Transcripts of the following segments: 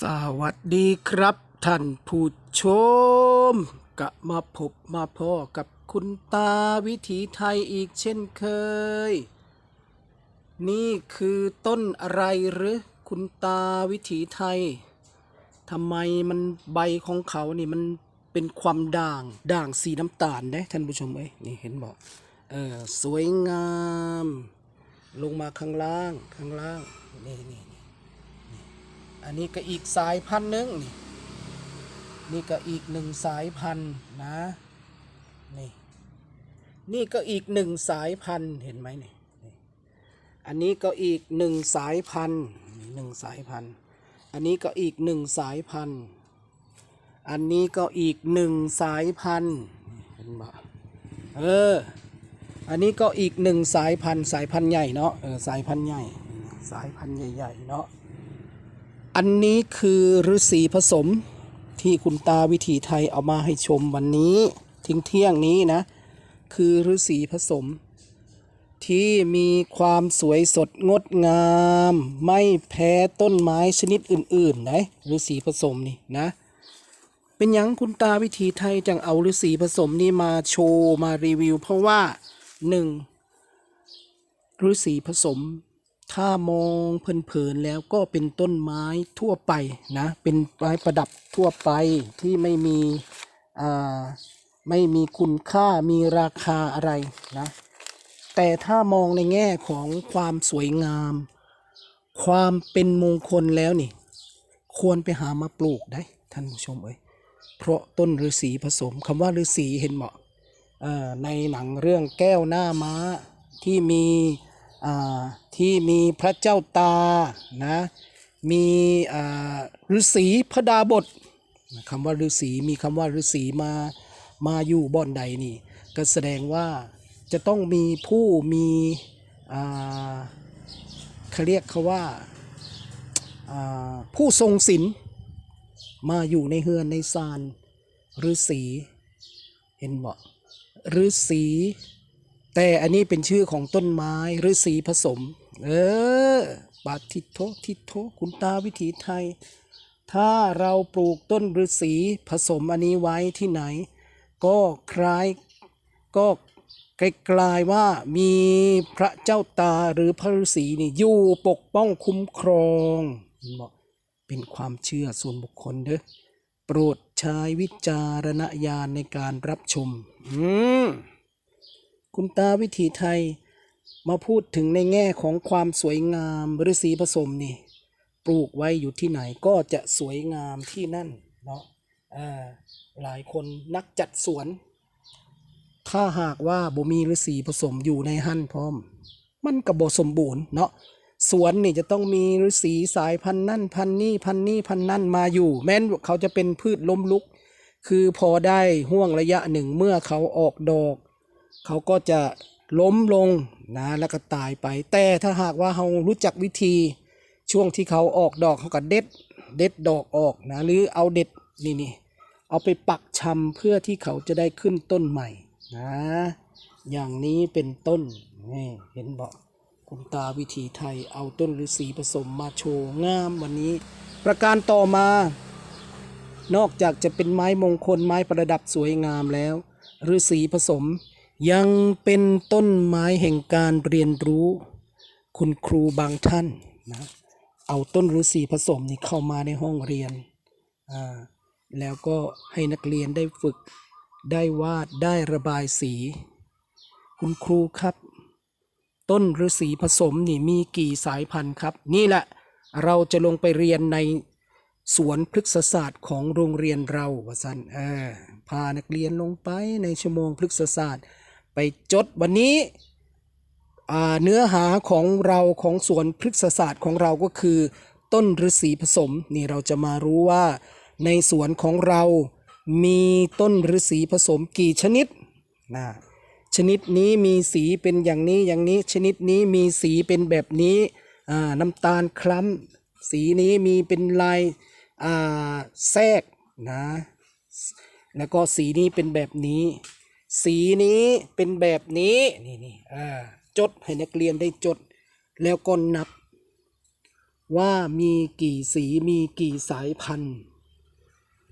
สวัสดีครับท่านผู้ชมกะมาพบมาพ่อกับคุณตาวิถีไทยอีกเช่นเคย นี่คือต้นอะไรหรือคุณตาวิถีไทยทำไมมันใบของเขานี่มันเป็นความด่างด่างสีน้ำตาลนะท่านผู้ชมเอ้ยนี่เห็นบอกเออสวยงาม ลงมาข้างล่างข้างล่างนี่นี่ อันนี้ก็อีกสายพันธุ์หนึงนี่นี่ก็อีกหนึ่งสายพันธุ์นะนี่นี่ก็อีกหนึ่งสายพันธุ์เห็นไหมนี่อันนี้ก็อีกหนึ่งสายพันธุ์หนึ่งสายพันธุ์ อันนี้ก็อีกหนึ่งสายพันธุ์ อันนี้ก็อีกหนึ่งสายพันธุ์เห็นบ่เออ อันนี้ก็อีกหนึ่งสายพันธุ์สายพันธุ์ใหญ่เนาะเออสายพันธุ์ใหญ่ สายพันธุ์ใหญ่ๆเนาะ อันนี้คือฤาษีผสมที่คุณตาวิถีไทยเอามาให้ชมวันนี้ทิ้งเที่ยงนี้นะ คือฤาษีผสม ที่มีความสวยสดงดงาม ไม่แพ้ต้นไม้ชนิดอื่นๆนะฤาษีผสมนี่นะ เป็นยังคุณตาวิถีไทยจังเอาฤาษีผสมนี้มาโชว์มารีวิว เพราะว่าหนึ่งฤาษีผสม ถ้ามองเพลินๆแล้วก็เป็นต้นไม้ทั่วไปนะ เป็นไม้ประดับทั่วไปที่ไม่มีอ่าไม่มีคุณค่ามีราคาอะไรนะ แต่ถ้ามองในแง่ของความสวยงาม ความเป็นมงคลแล้วนี่ ควรไปหามาปลูกได้ท่านผู้ชมเอ้ยเพราะต้นฤาษีผสมคำว่าฤาษีเห็นเหมาะในหนังเรื่องแก้วหน้าม้าที่มีอ่า ที่มีพระเจ้าตานะมีฤาษีพระดาบทคำว่าฤาษีมีคำว่าฤาษีมามาอยู่บ่อนใดนี่ ก็แสดงว่าจะต้องมีผู้มีเขาเรียกเขาว่าผู้ทรงศีลมาอยู่ในเฮือนในซานฤาษีเห็นบ่ฤาษีแต่อันนี้เป็นชื่อของต้นไม้ฤาษีผสม เออบาทิโททิโทคุณตาวิถีไทย ถ้าเราปลูกต้นฤาษีผสมอันนี้ไว้ที่ไหน ก็คล้ายก็กลายๆว่ามีพระเจ้าตาหรือพระฤาษีนี่อยู่ปกป้องคุ้มครองบอกเป็นความเชื่อส่วนบุคคลเด้อโปรดใช้วิจารณญาณในการรับชม อืมคุณตาวิถีไทย มาพูดถึงในแง่ของความสวยงามฤาษีผสมนี่ ปลูกไว้อยู่ที่ไหนก็จะสวยงามที่นั่นเนาะหลายคนนักจัดสวน ถ้าหากว่าบ่มีฤาษีผสมอยู่ในหั่นพร้อม มันก็บ่สมบูรณ์เนาะสวนนี่จะต้องมีฤาษีสายพันธุ์นั่นพันธุ์นี่พันธุ์นี่พันธุ์นั่นมาอยู่ แม้นเขาจะเป็นพืชล้มลุก คือพอได้ห่วงระยะหนึ่งเมื่อเขาออกดอก เขาก็จะ ล้มลงนะแล้วก็ตายไป แต่ถ้าหากว่าเรารู้จักวิธีช่วงที่เขาออกดอกเขาก็เด็ดเด็ดดอกออกนะหรือเอาเด็ดนี่นี่เอาไปปักชำเพื่อที่เขาจะได้ขึ้นต้นใหม่นะอย่างนี้เป็นต้นนี่เห็นบอกคุณตาวิถีไทยเอาต้นฤาษีผสมมาโชว์งามวันนี้ ประการต่อมา นอกจากจะเป็นไม้มงคลไม้ประดับสวยงามแล้วฤาษีผสม ยังเป็นต้นไม้แห่งการเรียนรู้ คุณครูบางท่านนะเอาต้นฤาษีผสมนี่เข้ามาในห้องเรียนอ่าแล้วก็ให้นักเรียนได้ฝึกได้วาดได้ระบายสี คุณครูครับ ต้นฤาษีผสมนี่มีกี่สายพันธุ์ครับ นี่แหละเราจะลงไปเรียนในสวนพฤกษศาสตร์ของโรงเรียนเราว่าสันเออพานักเรียนลงไปในชั่วโมงพฤกษศาสตร์ ไปจดวันนี้เนื้อหาของเราของสวนพฤกษศาสตร์ของเราก็คือ ต้นฤาษีผสมนี่เราจะมารู้ว่า ในสวนของเรามีต้นฤาษีผสมกี่ชนิดนะชนิดนี้มีสีเป็นอย่างนี้อย่างนี้ ชนิดนี้มีสีเป็นแบบนี้น้ำตาลคล้ำสีนี้มีเป็นลายแทรกนะแล้วก็สีนี้เป็นแบบนี้ สีนี้เป็นแบบนี้นี่นี่อ่าจดให้นักเรียนได้จด แล้วก็นับ ว่ามีกี่สีมีกี่สายพันธุ์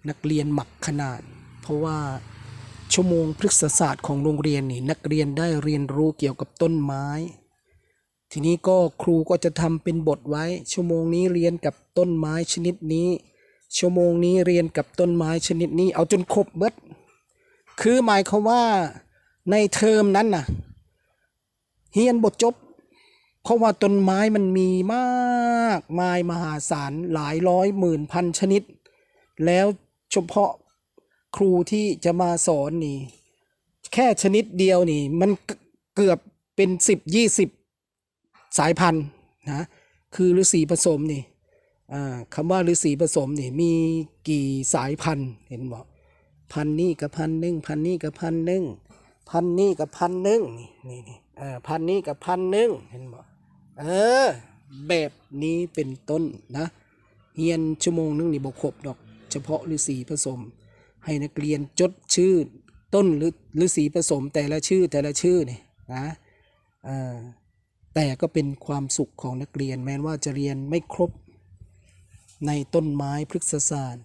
นักเรียนหมักขนาด เพราะว่าชั่วโมงพฤกษศาสตร์ของโรงเรียนนี่นักเรียนได้เรียนรู้เกี่ยวกับต้นไม้ ทีนี้ก็ครูก็จะทำเป็นบทไว้ ชั่วโมงนี้เรียนกับต้นไม้ชนิดนี้ ชั่วโมงนี้เรียนกับต้นไม้ชนิดนี้เอาจนครบเบิด คือหมายความว่าในเทอมนั้นน่ะเฮียนบทจบ เพราะว่าต้นไม้มันมีมากมายมหาศาลหลายร้อยหมื่นพันชนิด แล้วเฉพาะครูที่จะมาสอนนี่ แค่ชนิดเดียวนี่ มันเกือบเป็นสิบยี่สิบสายพันธุ์นะคือฤาษีผสมนี่คำว่าฤาษีผสมนี่มีกี่สายพันธุ์เห็นบอก พันนี่กับพันหนึ่งพันนี่กับพันหนึ่งพันนี่กับพันหนึ่งนี่นี่เออพันนี่กับพันหนึ่งเห็นบอกเออ แบบนี้เป็นต้นนะเฮียนชั่วโมงนึงนี่บกครบดอก เฉพาะฤาษีผสม ให้นักเรียนจดชื่อต้นหรือฤาษีผสมแต่ละชื่อแต่ละชื่อนี่นะเออแต่ก็เป็นความสุขของนักเรียนแม้ว่าจะเรียนไม่ครบในต้นไม้พฤกษศาสตร์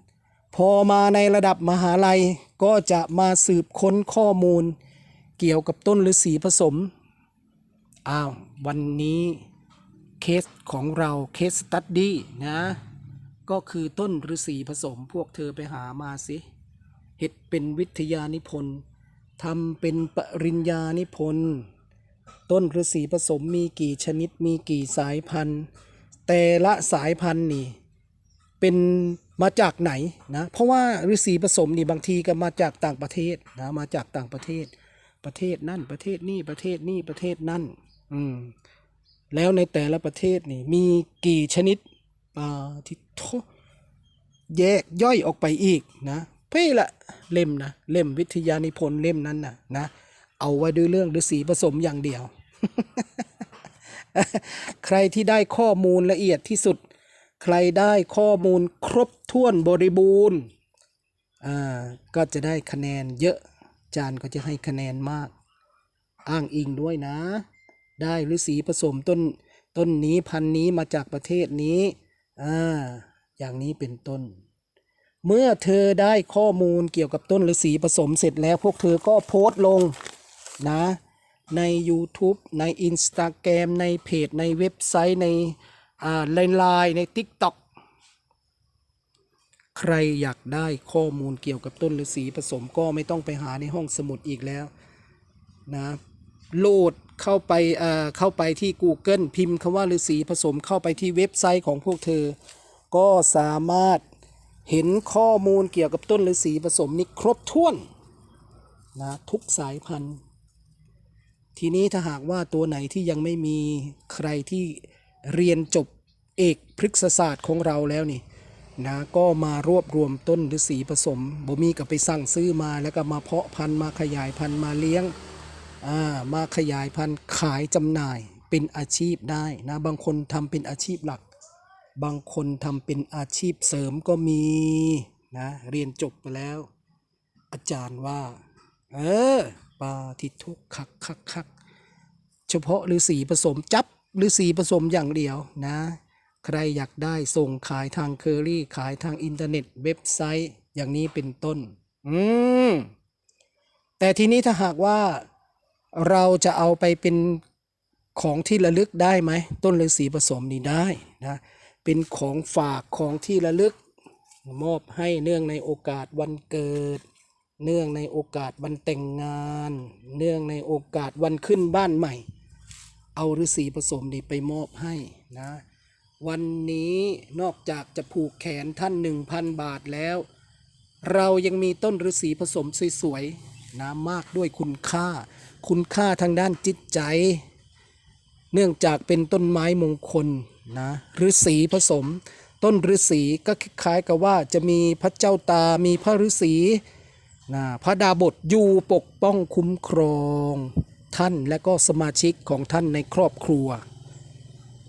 พอมาในระดับมหาลัยก็จะมาสืบค้นข้อมูล เกี่ยวกับต้นฤาษีผสม อ้าว วันนี้เคสของเราเคสตัดดี้นะ ก็คือต้นฤาษีผสมพวกเธอไปหามาสิเห็ดเป็นวิทยานิพนธ์ทำเป็นปริญญานิพนธ์ต้นฤาษีผสมมีกี่ชนิดมีกี่สายพันธุ์ แต่ละสายพันธุ์นี่ เป็น มาจากไหนนะ เพราะว่าฤาษีผสมนี่บางทีก็มาจากต่างประเทศนะมาจากต่างประเทศ ประเทศนั่นประเทศนี่ประเทศนี่ประเทศนั่นอืมแล้วในแต่ละประเทศนี่มีกี่ชนิดอ่าที่โทแยกย่อยออกไปอีกนะเพ่ละเล่มนะเล่มวิทยานิพนธ์เล่มนั้นนะนะ เอาไว้ด้วยเรื่องฤาษีผสมอย่างเดียว ใครที่ได้ข้อมูลละเอียดที่สุด ใครได้ข้อมูลครบถ้วนบริบูรณ์อ่าก็จะได้คะแนนเยอะจารย์ก็จะให้คะแนนมาก อ้างอิงด้วยนะ ได้ฤาษีผสมต้นต้นนี้พันนี้มาจากประเทศนี้อ่าอย่างนี้เป็นต้น เมื่อเธอได้ข้อมูลเกี่ยวกับต้นฤาษีผสมเสร็จแล้วพวกเธอก็โพสต์ลงนะใน YouTube ใน Instagram ในเพจ ในเว็บไซต์ใน ไลน์ไลน์ใน TikTok ใครอยากได้ข้อมูลเกี่ยวกับต้นฤาษีผสมก็ไม่ต้องไปหาในห้องสมุดอีกแล้วนะโหลดเข้าไปเอ่อเข้าไปที่ Google พิมพ์คำว่าฤาษีผสมเข้าไปที่เว็บไซต์ของพวกเธอ ก็สามารถเห็นข้อมูลเกี่ยวกับต้นฤาษีผสมนี้ครบถ้วนนะทุกสายพันธุ์ ทีนี้ถ้าหากว่าตัวไหนที่ยังไม่มีใครที่ เรียนจบเอกพฤกษศาสตร์ของเราแล้วนี่นะก็มารวบรวมต้นฤาษีผสมบ่มีก็ไปสั่งซื้อมาแล้วก็มาเพาะพันธุ์มาขยายพันธุ์มาเลี้ยงอ่ามาขยายพันธุ์ขายจำหน่ายเป็นอาชีพได้นะบางคนทำเป็นอาชีพหลัก บางคนทำเป็นอาชีพเสริมก็มีนะเรียนจบไปแล้ว อาจารย์ว่า เออปาทิทุกคักคักคักเฉพาะฤาษีผสมจับ ฤาษีผสมอย่างเดียวนะ ใครอยากได้ส่งขายทางเคอรี่ขายทางอินเทอร์เน็ตเว็บไซต์อย่างนี้เป็นต้น อืม แต่ทีนี้ถ้าหากว่าเราจะเอาไปเป็นของที่ระลึกได้ไหม ต้นฤาษีผสมนี่ได้นะ เป็นของฝากของที่ระลึก มอบให้เนื่องในโอกาสวันเกิด เนื่องในโอกาสวันแต่งงาน เนื่องในโอกาสวันขึ้นบ้านใหม่ เอาฤาษีผสมนี่ไปมอบให้นะ วันนี้นอกจากจะผูกแขนท่านหนึ่งพันบาทแล้ว เรายังมีต้นฤาษีผสมสวยๆนะมากด้วยคุณค่า คุณค่าทางด้านจิตใจ เนื่องจากเป็นต้นไม้มงคลนะฤาษีผสม ต้นฤาษีก็คล้ายกับว่าจะมีพระเจ้าตา มีพระฤาษีนะพระดาบทอยู่ปกป้องคุ้มครอง ท่านและก็สมาชิกของท่านในครอบครัว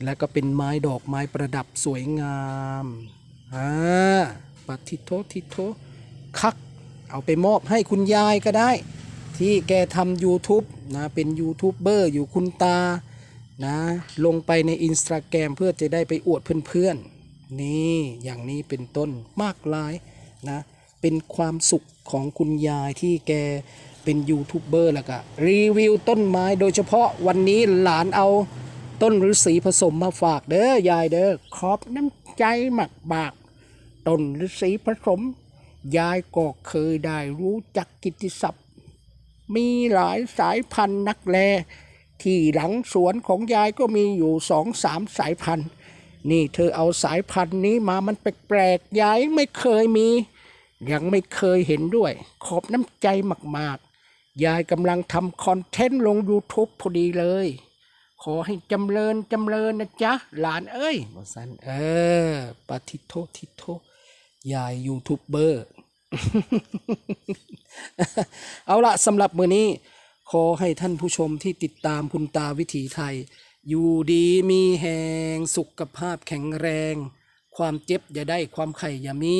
และก็เป็นไม้ดอกไม้ประดับสวยงามอ่าปฏิโททิโทคัก เอาไปมอบให้คุณยายก็ได้ ที่แกทำ YouTube นะ เป็นยูทูบเบอร์อยู่คุณตา นะ ลงไปในอินสตาแกรมเพื่อจะได้ไปอวดเพื่อนๆ นี่อย่างนี้เป็นต้นมากมายนะ เป็นความสุขของคุณยายที่แก เป็นยูทูบเบอร์แล้วก็รีวิวต้นไม้ โดยเฉพาะวันนี้หลานเอาต้นฤาษีผสมมาฝากเด้อยายเด้อขอบน้ำใจหมักบากต้นฤาษีผสม ยายก็เคยได้รู้จักกิติศัพท์ มีหลายสายพันธุ์นักแล ที่หลังสวนของยายก็มีอยู่สองสามสายพันธุ์ นี่เธอเอาสายพันธุ์นี้มามันแปลกๆยายไม่เคยมี ยังไม่เคยเห็นด้วย ขอบน้ำใจมาก ยายกำลังทำคอนเทนต์ลง YouTube พอดีเลย ขอให้จำเริญจำเริญนะจ๊ะ หลานเอ้ยว่าสันเออปาทิโททิโทยายยูทูบเบอร์ เอาละสำหรับมือนี้ ขอให้ท่านผู้ชมที่ติดตามคุณตาวิถีไทย อยู่ดีมีแหงสุขภาพแข็งแรง ความเจ็บอย่าได้ความไข่อย่ามี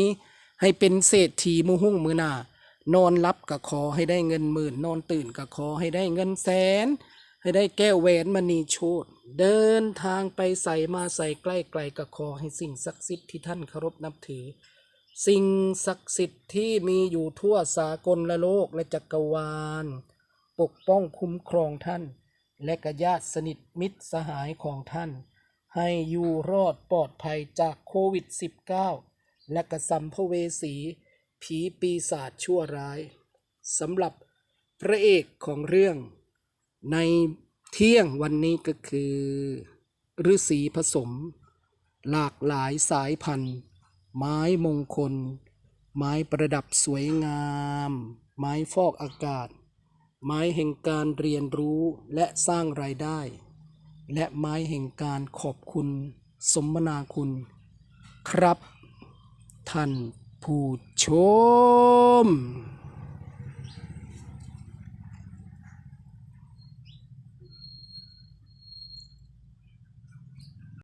ให้เป็นเศรษฐีมือหุ้งมือหน้า นอนรับก็ขอให้ได้เงินหมื่น นอนตื่นก็ขอให้ได้เงินแสน ให้ได้แก้วแหวนมณีโชตเดินทางไปใส่มาใส่ใกล้ไกลก็ขอให้สิ่งศักดิ์สิทธิ์ที่ท่านเคารพนับถือ สิ่งศักดิ์สิทธิ์ที่มีอยู่ทั่วสากลละโลกและจักรวาล ปกป้องคุ้มครองท่าน และกญาติสนิทมิตรสหายของท่าน ให้อยู่รอดปลอดภัยจากโควิด -19 และกระสัมภเวสี ผีปีศาจชั่วร้ายสำหรับพระเอกของเรื่องในเที่ยงวันนี้ก็คือฤาษีผสม หลากหลายสายพันธุ์ ไม้มงคล ไม้ประดับสวยงาม ไม้ฟอกอากาศ ไม้แห่งการเรียนรู้และสร้างรายได้ และไม้แห่งการขอบคุณ สมนาคุณ ครับท่าน ผู้ชม